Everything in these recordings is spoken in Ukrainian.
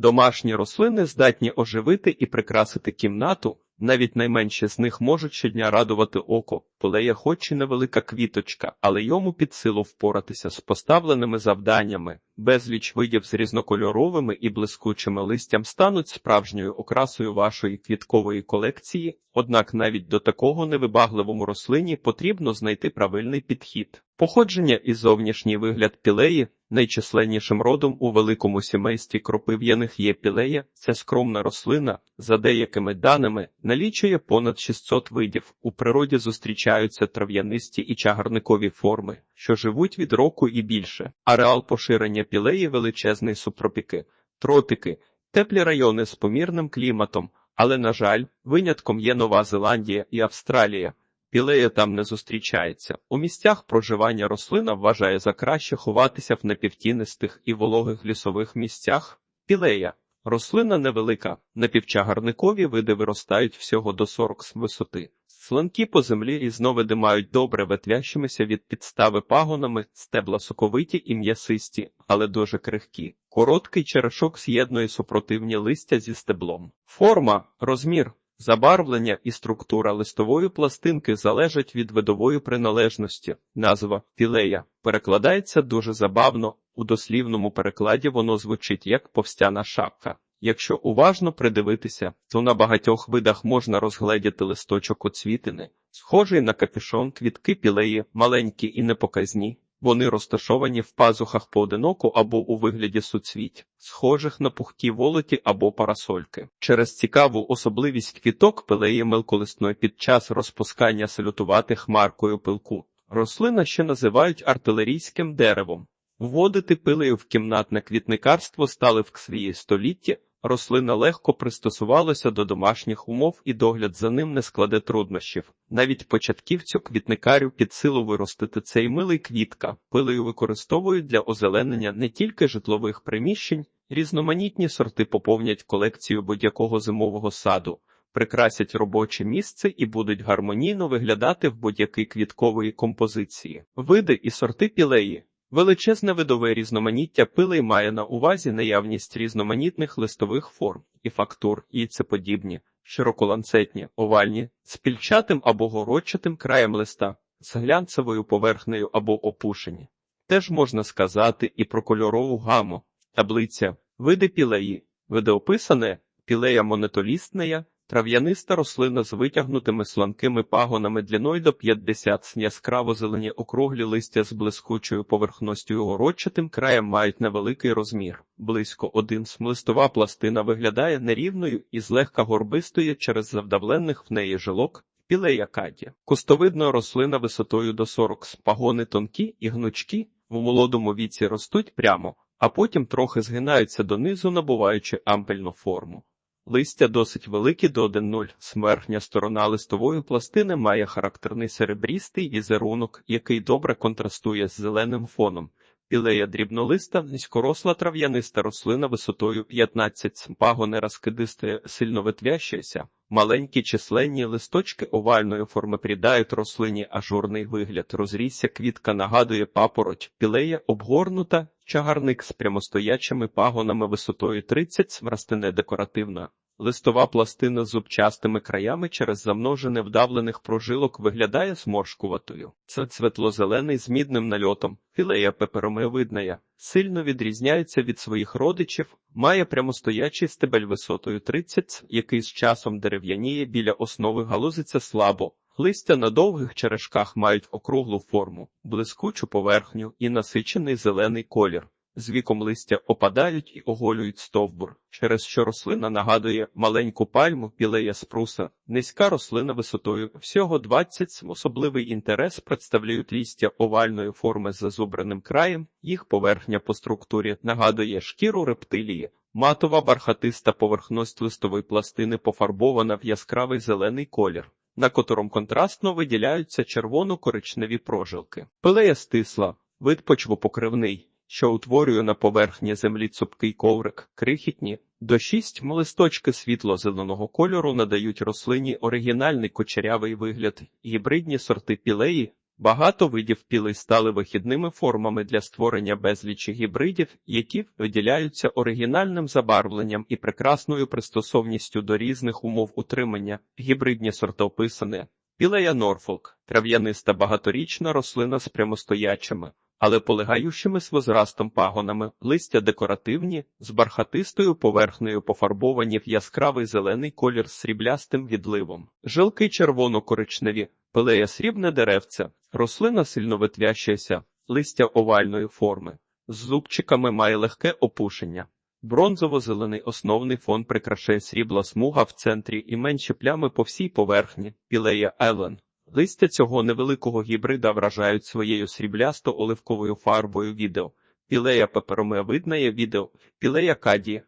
Домашні рослини здатні оживити і прикрасити кімнату. Навіть найменші з них можуть щодня радувати око. Полея хоч і невелика квіточка, але йому під силу впоратися з поставленими завданнями. Безліч видів з різнокольоровими і блискучими листям стануть справжньою окрасою вашої квіткової колекції. Однак навіть до такого невибагливому рослині потрібно знайти правильний підхід. Походження і зовнішній вигляд пілеї найчисленнішим родом у великому сімействі кропив'яних є пілея. Це скромна рослина, за деякими даними, налічує понад 600 видів. У природі зустрічаються трав'янисті і чагарникові форми, що живуть від року і більше. Ареал поширення пілеї величезний субтропіки, тропіки, теплі райони з помірним кліматом. Але, на жаль, винятком є Нова Зеландія і Австралія. Пілея там не зустрічається. У місцях проживання рослина вважає за краще ховатися в напівтінистих і вологих лісових місцях. Пілея рослина невелика, напівчагарникові види виростають всього до 40 з висоти. Сланки по землі різновиди мають добре ветвящимися від підстави пагонами, стебла соковиті і м'ясисті, але дуже крихкі. Короткий черешок з'єднує супротивні листя зі стеблом. Форма, розмір, Забарвлення і структура листової пластинки залежать від видової приналежності. Назва філея перекладається дуже забавно. У дослівному перекладі воно звучить як повстяна шапка. Якщо уважно придивитися, то на багатьох видах можна розгледіти листочок оцвітини, схожий на капюшон квітки пілеї, маленькі і непоказні. Вони розташовані в пазухах поодиноку або у вигляді суцвіть, схожих на пухкі волоті або парасольки. Через цікаву особливість квіток пилеє мелколисної під час розпускання салютувати хмаркою пилку. Рослина ще називають артилерійським деревом. Вводити пилею в кімнатне квітникарство стали в ксвії столітті. Рослина легко пристосувалася до домашніх умов і догляд за ним не складе труднощів. Навіть початківцю квітникарю під силу виростити цей милий квітка. Пилею використовують для озеленення не тільки житлових приміщень, різноманітні сорти поповнять колекцію будь-якого зимового саду, прикрасять робоче місце і будуть гармонійно виглядати в будь-якій квіткової композиції. Види і сорти пілеї. Величезне видове різноманіття пилей має на увазі наявність різноманітних листових форм і фактур, яйцеподібні, широколанцетні, овальні, з пільчатим або городчатим краєм листа, з глянцевою поверхнею або опушені. Теж можна сказати і про кольорову гаму, таблиця, види пілеї, видоописане, пілея монетолістнея, Трав'яниста рослина з витягнутими сланкими пагонами длиною до 50 яскраво зелені округлі листя з блискучою поверхностю городчатим краєм мають невеликий розмір. Близько один смлистова пластина виглядає нерівною і злегка горбистою через завдавлених в неї жилок. Пілея каді. Кустовидна рослина висотою до 40 пагони тонкі і гнучкі, в молодому віці ростуть прямо, а потім трохи згинаються донизу, набуваючи ампельну форму. Листя досить великі до 1,0. Смерхня сторона листової пластини має характерний серебрістий візерунок, який добре контрастує з зеленим фоном. Пілея дрібнолиста, низькоросла трав'яниста рослина висотою 15 пагони розкидистої, сильно витвящаяся. Маленькі численні листочки овальної форми придають рослині ажурний вигляд. Розрісся квітка нагадує папороть, пілея обгорнута, чагарник з прямостоячими пагонами висотою 30 растине декоративна. Листова пластина з зубчастими краями через замножене вдавлених прожилок виглядає сморшкуватою. Це світло-зелений з мідним нальотом, філея пеперомевидная, сильно відрізняється від своїх родичів, має прямостоячий стебель висотою 30, який з часом дерев'яніє біля основи галузиться слабо. Листя на довгих черешках мають округлу форму, блискучу поверхню і насичений зелений колір. З віком листя опадають і оголюють стовбур, через що рослина нагадує маленьку пальму пілея спруса, низька рослина висотою всього 20 особливий інтерес представляють лістя овальної форми з зазубреним краєм, їх поверхня по структурі нагадує шкіру рептилії, матова бархатиста поверхність листової пластини пофарбована в яскравий зелений колір. На котром контрастно виділяються червоно-коричневі прожилки. Пилея стисла, вид почвопокривний що утворює на поверхні землі цупкий коврик, крихітні, до шість листочки світло-зеленого кольору надають рослині оригінальний кочерявий вигляд, гібридні сорти пілеї Багато видів піли стали вихідними формами для створення безлічі гібридів, які виділяються оригінальним забарвленням і прекрасною пристосовністю до різних умов утримання. Гібридні сорти описані. Пілея Норфолк – трав'яниста багаторічна рослина з прямостоячими, але полегаючими з возрастом пагонами, листя декоративні, з бархатистою поверхнею пофарбовані в яскравий зелений колір з сріблястим відливом. Жилки червоно-коричневі, пилея срібне деревце, рослина сильно витвящаяся, листя овальної форми. З зубчиками має легке опушення. Бронзово-зелений основний фон прикрашає срібла смуга в центрі і менші плями по всій поверхні, пілея Елен. Листя цього невеликого гібрида вражають своєю сріблясто-оливковою фарбою відео. Пілея пеперомеовидна відео, пілея каді,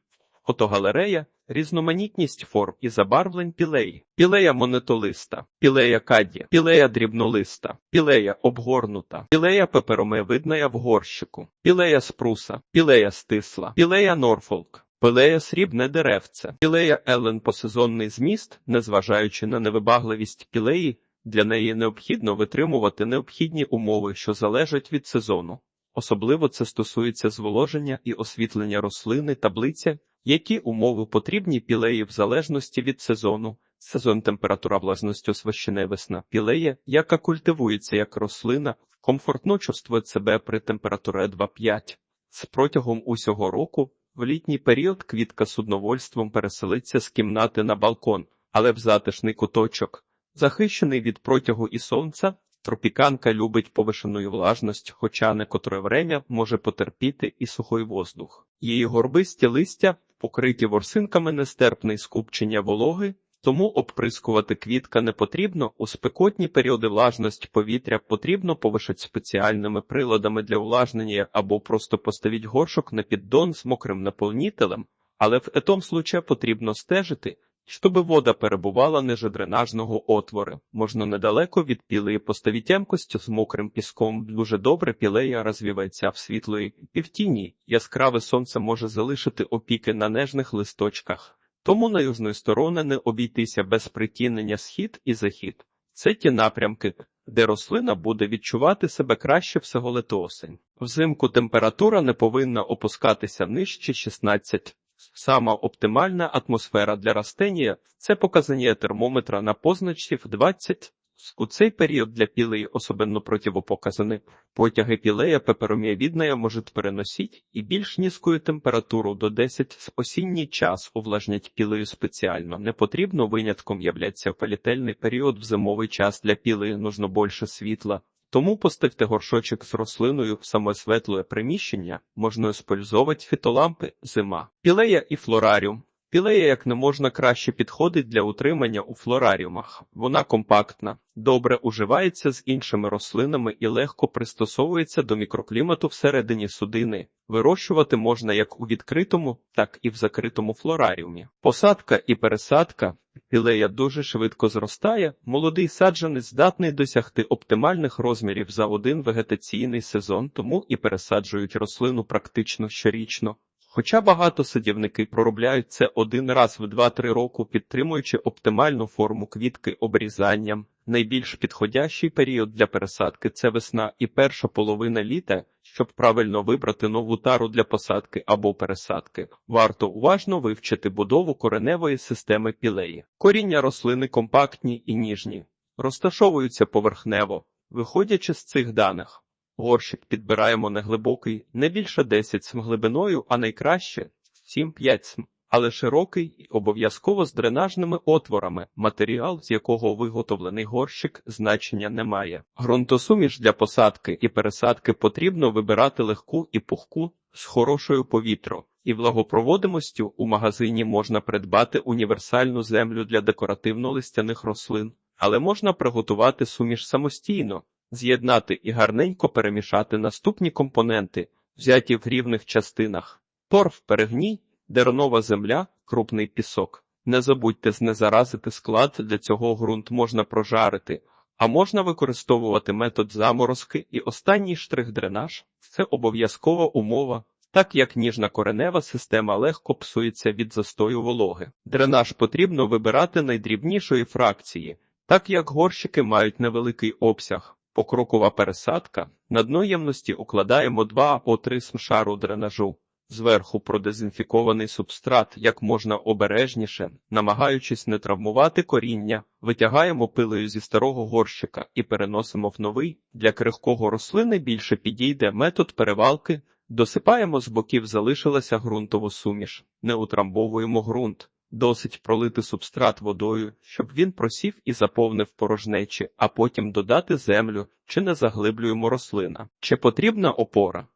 фотогалерея, різноманітність форм і забарвлень пілеї, пілея монетолиста, пілея каді, пілея дрібнолиста, пілея обгорнута, пілея пеперомеовидна в горщику, пілея спруса, пілея стисла, пілея Норфолк. Пилея срібне деревце, пілея Елен посезонний зміст, незважаючи на невибагливість пілеї, для неї необхідно витримувати необхідні умови, що залежать від сезону. Особливо це стосується зволоження і освітлення рослини таблиця, які умови потрібні пілеї в залежності від сезону. Сезон температура власності освящене весна пілея, яка культивується як рослина, комфортно чувствує себе при температурі 2,5. З протягом усього року в літній період квітка судновольством переселиться з кімнати на балкон, але в затишний куточок. Захищений від протягу і сонця, тропіканка любить повишену влажність, хоча некотре время може потерпіти і сухий воздух. Її горбисті листя, покриті ворсинками нестерпне скупчення вологи, тому обприскувати квітка не потрібно, у спекотні періоди влажність повітря потрібно повишати спеціальними приладами для увлажнення або просто поставіть горшок на піддон з мокрим наповнітелем, але в етом случае потрібно стежити, щоб вода перебувала ниже дренажного отвору. Можна недалеко від пілеї поставити з мокрим піском. Дуже добре пілея розвівається в світлої півтіні. Яскраве сонце може залишити опіки на нежних листочках. Тому на южної сторони не обійтися без притінення схід і захід. Це ті напрямки, де рослина буде відчувати себе краще всього лето. Взимку температура не повинна опускатися нижче 16. Сама оптимальна атмосфера для растення – це показання термометра на позначці в 20. У цей період для пілеї особенно противопоказані. Потяги пілея пеперомієвідна можуть переносити і більш низькою температуру до 10 з осінній час увлажнять пілею спеціально. Не потрібно винятком являється політельний період в зимовий час для пілеї нужно більше світла. Тому поставте горшочок з рослиною в саме приміщення, можна использовувати фітолампи зима. Пілея і флораріум. Пілея як не можна краще підходить для утримання у флораріумах. Вона компактна, добре уживається з іншими рослинами і легко пристосовується до мікроклімату всередині судини. Вирощувати можна як у відкритому, так і в закритому флораріумі. Посадка і пересадка. Пілея дуже швидко зростає, молодий саджанець здатний досягти оптимальних розмірів за один вегетаційний сезон, тому і пересаджують рослину практично щорічно. Хоча багато садівники проробляють це один раз в 2-3 роки, підтримуючи оптимальну форму квітки обрізанням. Найбільш підходящий період для пересадки це весна і перша половина літа, щоб правильно вибрати нову тару для посадки або пересадки. Варто уважно вивчити будову кореневої системи пілеї. Коріння рослини компактні і ніжні, розташовуються поверхнево, виходячи з цих даних. Горщик підбираємо неглибокий, не більше 10 см глибиною, а найкраще 7-5 см, але широкий і обов'язково з дренажними отворами. Матеріал, з якого виготовлений горщик, значення не має. Ґрунтосуміш для посадки і пересадки потрібно вибирати легку і пухку з хорошою повітрю. І влагопроводимостю у магазині можна придбати універсальну землю для декоративно-листяних рослин, але можна приготувати суміш самостійно з'єднати і гарненько перемішати наступні компоненти, взяті в рівних частинах: торф, перегній, дернова земля, крупний пісок. Не забудьте знезаразити склад, для цього ґрунт можна прожарити, а можна використовувати метод заморозки і останній штрих дренаж це обов'язкова умова. Так як ніжна коренева система легко псується від застою вологи. Дренаж потрібно вибирати найдрібнішої фракції, так як горщики мають невеликий обсяг. Покрокова пересадка. На дно ємності укладаємо 2 або 3 см шару дренажу. Зверху продезінфікований субстрат як можна обережніше, намагаючись не травмувати коріння, витягаємо пилою зі старого горщика і переносимо в новий. Для крихкого рослини більше підійде метод перевалки. Досипаємо з боків залишилася ґрунтову суміш, не утрамбовуємо ґрунт. Досить пролити субстрат водою, щоб він просів і заповнив порожнечі, а потім додати землю, чи не заглиблюємо рослина. Чи потрібна опора?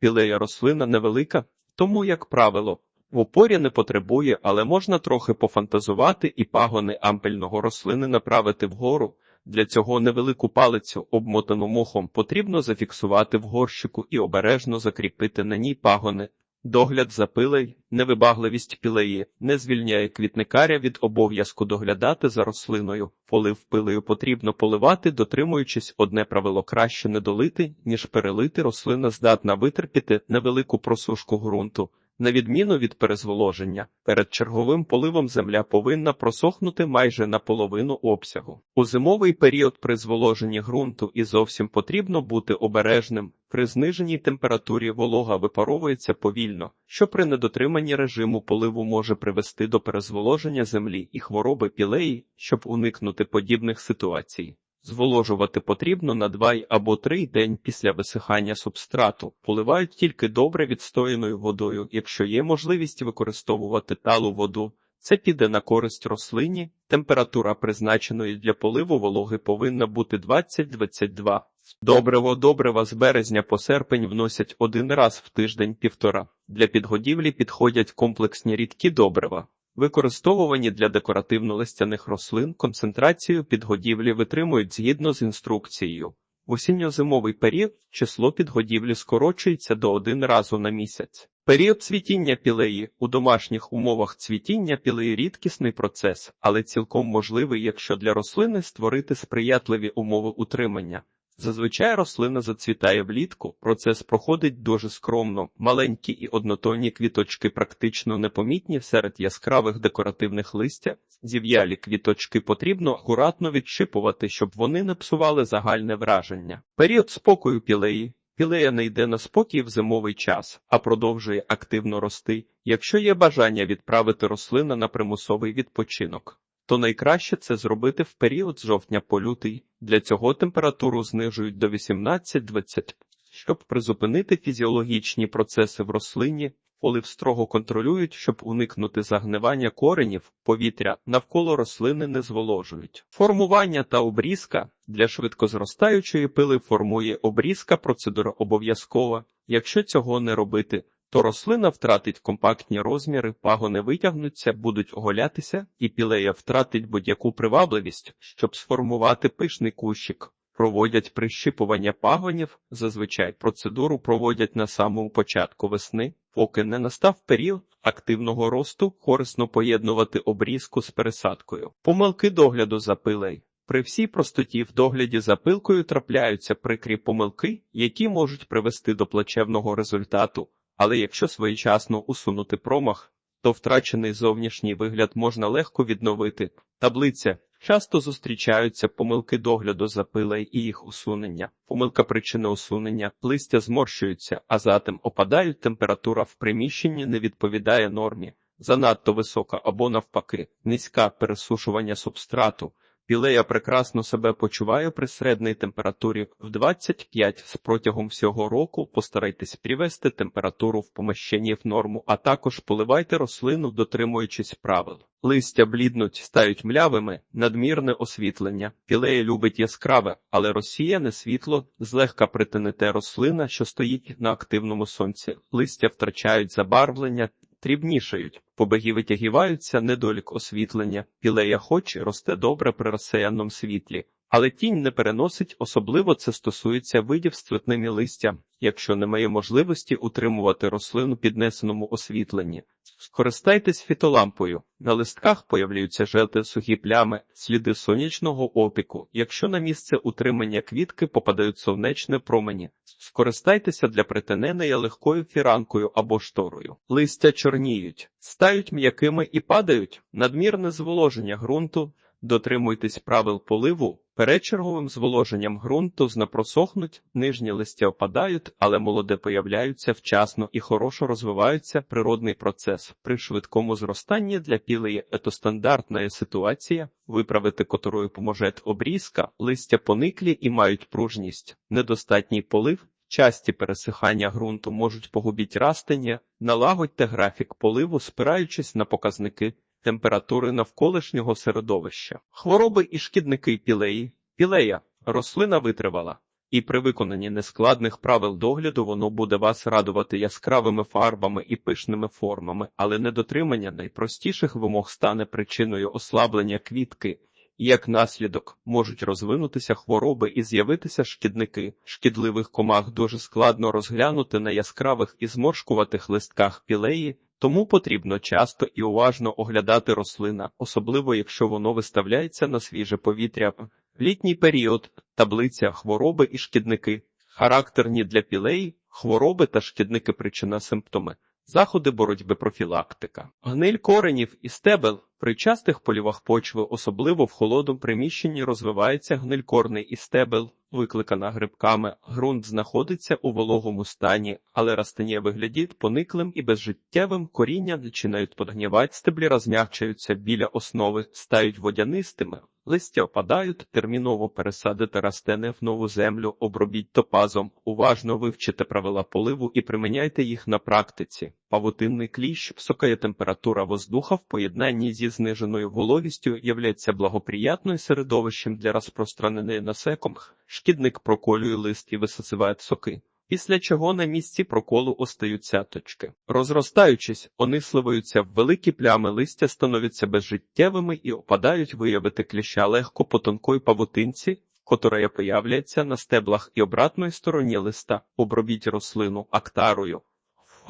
Пілея рослина невелика, тому, як правило, в опорі не потребує, але можна трохи пофантазувати і пагони ампельного рослини направити вгору. Для цього невелику палицю, обмотану мохом, потрібно зафіксувати в горщику і обережно закріпити на ній пагони. Догляд за пилей, невибагливість пілеї не звільняє квітникаря від обов'язку доглядати за рослиною. Полив пилею потрібно поливати, дотримуючись одне правило краще не долити, ніж перелити рослина здатна витерпіти невелику просушку ґрунту. На відміну від перезволоження, перед черговим поливом земля повинна просохнути майже на половину обсягу. У зимовий період при зволоженні ґрунту і зовсім потрібно бути обережним. При зниженій температурі волога випаровується повільно, що при недотриманні режиму поливу може привести до перезволоження землі і хвороби пілеї, щоб уникнути подібних ситуацій. Зволожувати потрібно на 2 або 3 день після висихання субстрату. Поливають тільки добре відстояною водою, якщо є можливість використовувати талу воду. Це піде на користь рослині. Температура призначеної для поливу вологи повинна бути 20-22. Добриво добрива з березня по серпень вносять один раз в тиждень півтора. Для підгодівлі підходять комплексні рідкі добрива. Використовувані для декоративно-листяних рослин концентрацію підгодівлі витримують згідно з інструкцією. В осінньо-зимовий період число підгодівлі скорочується до один разу на місяць. Період цвітіння пілеї у домашніх умовах цвітіння пілеї рідкісний процес, але цілком можливий, якщо для рослини створити сприятливі умови утримання. Зазвичай рослина зацвітає влітку, процес проходить дуже скромно, маленькі і однотонні квіточки практично непомітні серед яскравих декоративних листя. Зів'ялі квіточки потрібно акуратно відшипувати, щоб вони не псували загальне враження. Період спокою пілеї. Пілея не йде на спокій в зимовий час, а продовжує активно рости, якщо є бажання відправити рослина на примусовий відпочинок то найкраще це зробити в період з жовтня по лютий. Для цього температуру знижують до 18-20, щоб призупинити фізіологічні процеси в рослині. Полив строго контролюють, щоб уникнути загнивання коренів, повітря навколо рослини не зволожують. Формування та обрізка для швидкозростаючої пили формує обрізка процедура обов'язкова. Якщо цього не робити, то рослина втратить компактні розміри, пагони витягнуться, будуть оголятися, і пілея втратить будь-яку привабливість, щоб сформувати пишний кущик. Проводять прищипування пагонів, зазвичай процедуру проводять на самому початку весни, поки не настав період активного росту, корисно поєднувати обрізку з пересадкою. Помилки догляду за пилей. При всій простоті в догляді за пилкою трапляються прикрі помилки, які можуть привести до плачевного результату. Але якщо своєчасно усунути промах, то втрачений зовнішній вигляд можна легко відновити. Таблиця часто зустрічаються помилки догляду за пилей і їх усунення. Помилка причини усунення, листя зморщуються, а затим опадають температура в приміщенні не відповідає нормі. Занадто висока або навпаки, низька пересушування субстрату. Пілея прекрасно себе почуває при середній температурі в 25 протягом всього року. Постарайтесь привести температуру в поміщенні в норму, а також поливайте рослину, дотримуючись правил. Листя бліднуть, стають млявими, надмірне освітлення. Пілея любить яскраве, але розсіяне світло злегка притинете рослина, що стоїть на активному сонці. Листя втрачають забарвлення, дрібнішають, побеги витягіваються, недолік освітлення, пілея хоч росте добре при розсеяному світлі, але тінь не переносить, особливо це стосується видів з цвітними листя, якщо немає можливості утримувати рослину піднесеному освітленні. Скористайтесь фітолампою. На листках появляються жовті сухі плями, сліди сонячного опіку. Якщо на місце утримання квітки попадають сонячні промені, скористайтеся для притинення легкою фіранкою або шторою. Листя чорніють, стають м'якими і падають, надмірне зволоження ґрунту. Дотримуйтесь правил поливу. Перед черговим зволоженням ґрунту знапросохнуть, нижні листя опадають, але молоде появляються вчасно і хорошо розвиваються природний процес. При швидкому зростанні для пілеї це стандартна ситуація, виправити котрою поможе обрізка, листя пониклі і мають пружність. Недостатній полив, часті пересихання ґрунту можуть погубити растення, налагодьте графік поливу, спираючись на показники температури навколишнього середовища. Хвороби і шкідники пілеї. Пілея рослина витривала. І при виконанні нескладних правил догляду воно буде вас радувати яскравими фарбами і пишними формами, але недотримання найпростіших вимог стане причиною ослаблення квітки, як наслідок можуть розвинутися хвороби і з'явитися шкідники. Шкідливих комах дуже складно розглянути на яскравих і зморшкуватих листках пілеї, тому потрібно часто і уважно оглядати рослина, особливо якщо воно виставляється на свіже повітря. Літній період, таблиця хвороби і шкідники, характерні для пілей, хвороби та шкідники причина симптоми, заходи боротьби профілактика, гниль коренів і стебел. При частих полівах почви, особливо в холодному приміщенні, розвивається гнилькорний і стебел, викликана грибками. Ґрунт знаходиться у вологому стані, але растення виглядить пониклим і безжиттєвим. Коріння починають подгнівати, стеблі розм'якчаються біля основи, стають водянистими. Листя опадають, терміново пересадити растени в нову землю, обробіть топазом, уважно вивчите правила поливу і приміняйте їх на практиці. Павутинний кліщ, висока температура воздуха в поєднанні зі зниженою вологістю являється благоприятною середовищем для розпространення насекомих. Шкідник проколює лист і висосиває соки. Після чого на місці проколу остаються точки. Розростаючись, вони сливаються в великі плями листя, становляться безжиттєвими і опадають виявити кліща легко по тонкої павутинці, котра появляється на стеблах і обратної стороні листа. Обробіть рослину актарою,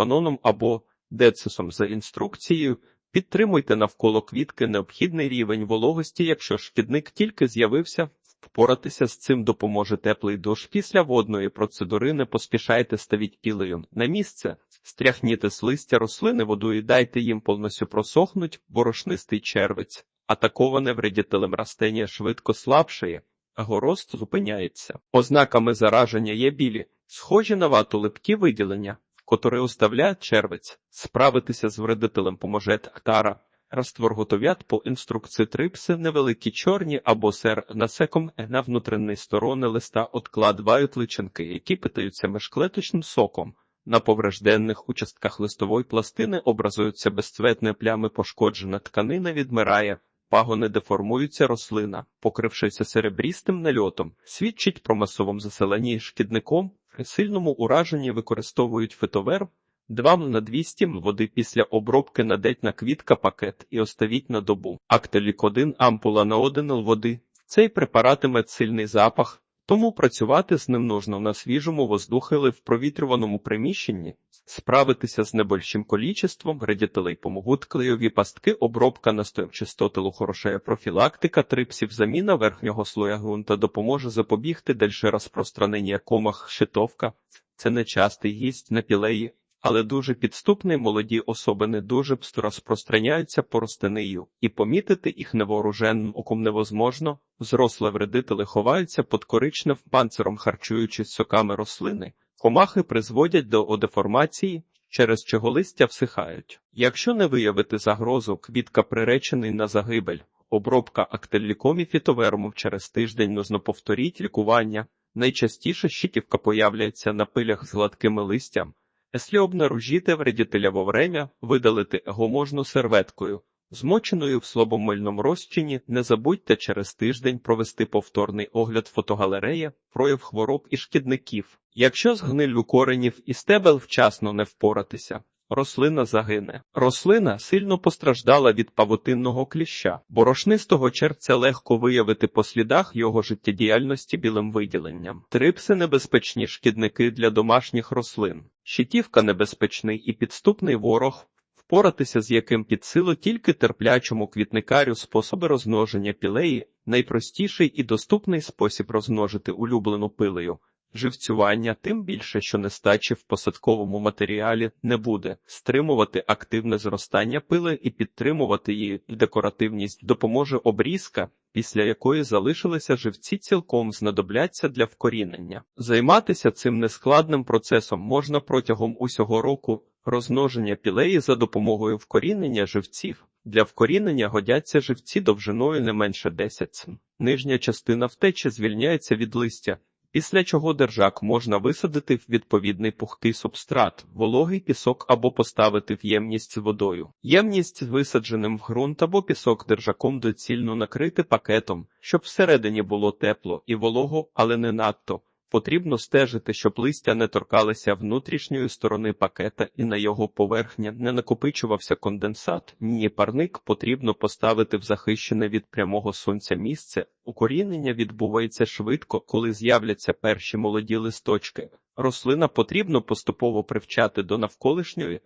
фаноном або децисом за інструкцією. Підтримуйте навколо квітки необхідний рівень вологості, якщо шкідник тільки з'явився. Впоратися з цим допоможе теплий дощ. Після водної процедури не поспішайте ставіть пілею на місце, стряхніте з листя рослини водою, дайте їм повністю просохнуть борошнистий червець, атаковане вредітелем растення швидко слабшає, а горост зупиняється. Ознаками зараження є білі, схожі на вату липкі виділення, котрі оставляє червець. Справитися з вредителем поможе тактара. Раствор готовят по інструкції трипси невеликі чорні або сер насеком на внутрішній сторони листа откладають личинки, які питаються межклеточним соком. На поврежденних участках листової пластини образуються безцветні плями, пошкоджена тканина відмирає, пагони деформуються рослина, покрившися серебрістим нальотом, свідчить про масовому заселенні шкідником, при сильному ураженні використовують фитовер 2 на 200 води після обробки надеть на квітка пакет і оставіть на добу. Актелік 1 ампула на 1 л води. Цей препарат має сильний запах, тому працювати з ним нужно на свіжому воздухі в провітрюваному приміщенні, справитися з небольшим колічеством редітелей помогут клейові пастки, обробка настоїв чистотилу хорошая профілактика трипсів, заміна верхнього слоя ґрунта допоможе запобігти дальше розпространення комах щитовка. Це нечастий гість на пілеї, але дуже підступний молоді особи не дуже розпространяються по ростинию, і помітити їх невооруженним оком невозможно. Зросле вредителі ховаються під коричнев панциром, харчуючись соками рослини. Комахи призводять до одеформації, через чого листя всихають. Якщо не виявити загрозу, квітка приречений на загибель. Обробка актеліком і фітовермом через тиждень нужно повторіть лікування. Найчастіше щитівка появляється на пилях з гладкими листям. Якщо обнаружите вредителя вовремя, видалити його можна серветкою, змоченою в слабомильному розчині, не забудьте через тиждень провести повторний огляд фотогалереї, прояв хвороб і шкідників. Якщо з гниллю коренів і стебел вчасно не впоратися, рослина загине. Рослина сильно постраждала від павутинного кліща, борошнистого черця легко виявити по слідах його життєдіяльності білим виділенням. Трипси небезпечні шкідники для домашніх рослин. Щитівка небезпечний і підступний ворог, впоратися з яким під силу тільки терплячому квітникарю способи розмноження пілеї, найпростіший і доступний спосіб розмножити улюблену пилею. Живцювання, тим більше, що нестачі в посадковому матеріалі не буде, стримувати активне зростання пили і підтримувати її декоративність допоможе обрізка, після якої залишилися живці цілком знадобляться для вкорінення. Займатися цим нескладним процесом можна протягом усього року розмноження пілеї за допомогою вкорінення живців. Для вкорінення годяться живці довжиною не менше 10 см. Нижня частина втечі звільняється від листя, після чого держак можна висадити в відповідний пухкий субстрат, вологий пісок або поставити в ємність з водою. Ємність з висадженим в ґрунт або пісок держаком доцільно накрити пакетом, щоб всередині було тепло і волого, але не надто. Потрібно стежити, щоб листя не торкалися внутрішньої сторони пакета і на його поверхні не накопичувався конденсат. Ні, парник потрібно поставити в захищене від прямого сонця місце. Укорінення відбувається швидко, коли з'являться перші молоді листочки. Рослина потрібно поступово привчати до навколишньої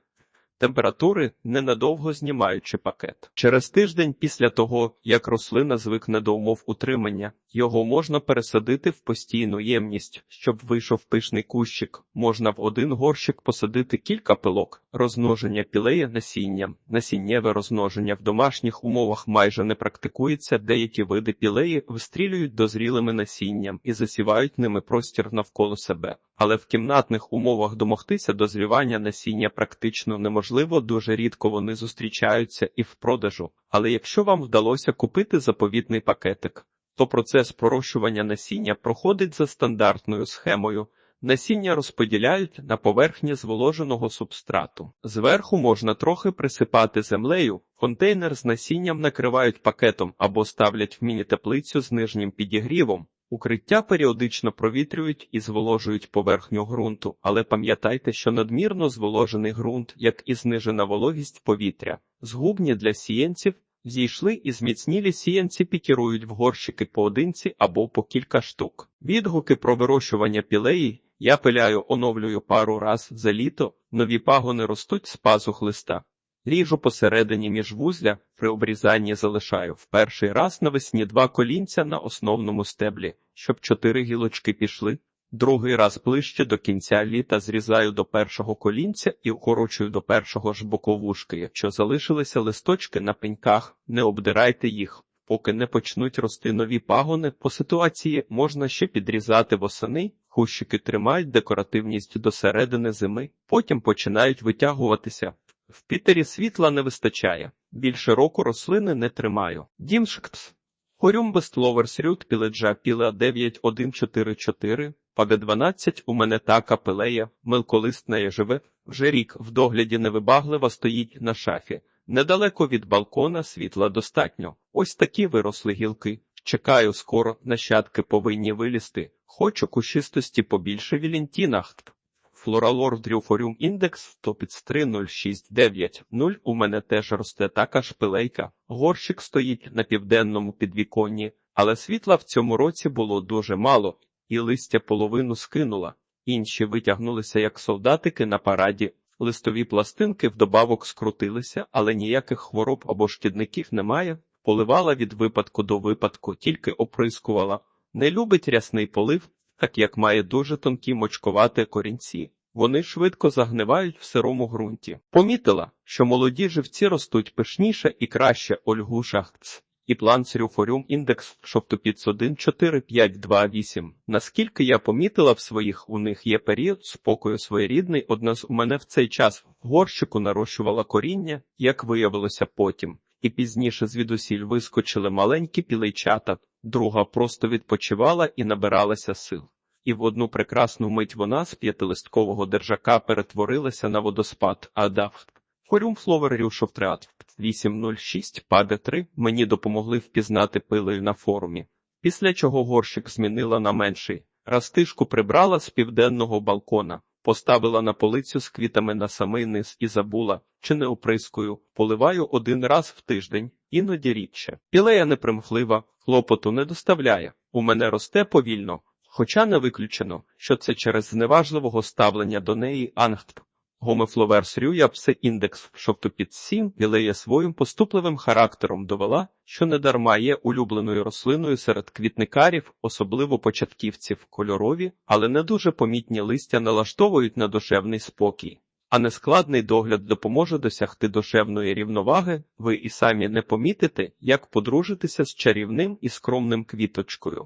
температури, ненадовго знімаючи пакет. Через тиждень після того, як рослина звикне до умов утримання, його можна пересадити в постійну ємність, щоб вийшов пишний кущик. Можна в один горщик посадити кілька пилок. Розмноження пілея насінням. Насіннєве розмноження в домашніх умовах майже не практикується. Деякі види пілеї вистрілюють дозрілими насінням і засівають ними простір навколо себе. Але в кімнатних умовах домогтися дозрівання насіння практично неможливо, дуже рідко вони зустрічаються і в продажу. Але якщо вам вдалося купити заповітний пакетик, то процес пророщування насіння проходить за стандартною схемою. Насіння розподіляють на поверхні зволоженого субстрату. Зверху можна трохи присипати землею, контейнер з насінням накривають пакетом або ставлять в міні-теплицю з нижнім підігрівом. Укриття періодично провітрюють і зволожують поверхню ґрунту, але пам'ятайте, що надмірно зволожений ґрунт, як і знижена вологість повітря, згубні для сіянців, зійшли і зміцнілі сіянці пікірують в горщики поодинці або по кілька штук. Відгуки про вирощування пілеї я пиляю, оновлюю пару раз за літо, нові пагони ростуть з пазух листа. Ріжу посередині міжвузля, при обрізанні залишаю в перший раз навесні два колінця на основному стеблі, щоб чотири гілочки пішли. Другий раз ближче до кінця літа зрізаю до першого колінця і укорочую до першого ж боковушки. Якщо залишилися листочки на пеньках, не обдирайте їх, поки не почнуть рости нові пагони. По ситуації можна ще підрізати восени, кущики тримають декоративність до середини зими, потім починають витягуватися. В Пітері світла не вистачає. Більше року рослини не тримаю. Дімшкс. Хорюмбест Ловерс Рют Піледжа Пілеа 9144, Паде 12 у мене така пилея, мелколистна живе, вже рік в догляді невибаглива стоїть на шафі. Недалеко від балкона світла достатньо. Ось такі виросли гілки. Чекаю скоро, нащадки повинні вилізти. Хочу кущистості побільше Вілентінах. Флоралор Дрюфоріум індекс топіц 30690. У мене теж росте така шпилейка. Горщик стоїть на південному підвіконні, але світла в цьому році було дуже мало, і листя половину скинула. Інші витягнулися, як солдатики на параді. Листові пластинки вдобавок скрутилися, але ніяких хвороб або шкідників немає. Поливала від випадку до випадку, тільки оприскувала. Не любить рясний полив, так як має дуже тонкі мочкувати корінці. Вони швидко загнивають в сирому ґрунті. Помітила, що молоді живці ростуть пишніше і краще Ольгушахц. І план Цирюфоріум індекс шовтопіц 14528. Наскільки я помітила в своїх, у них є період спокою своєрідний. Одна з у мене в цей час в горщику нарощувала коріння, як виявилося потім, і пізніше звідусіль вискочили маленькі пілейчата, друга просто відпочивала і набиралася сил. І в одну прекрасну мить вона з п'ятилисткового держака перетворилася на водоспад, а дав Хорюм Фловер Рюшовтреат 806 паде 3 мені допомогли впізнати пилою на форумі, після чого горщик змінила на менший. Растишку прибрала з південного балкона, поставила на полицю з квітами на самий низ і забула, чи не оприскую, поливаю один раз в тиждень, іноді рідше. Пілея непримхлива, хлопоту не доставляє. У мене росте повільно, хоча не виключено, що це через зневажливого ставлення до неї ангт. Гомефловерс Рюяпсе індекс шоптопід 7 вілеє своїм поступливим характером довела, що недарма є улюбленою рослиною серед квітникарів, особливо початківців, кольорові, але не дуже помітні листя налаштовують на душевний спокій. А нескладний догляд допоможе досягти душевної рівноваги, ви і самі не помітите, як подружитися з чарівним і скромним квіточкою.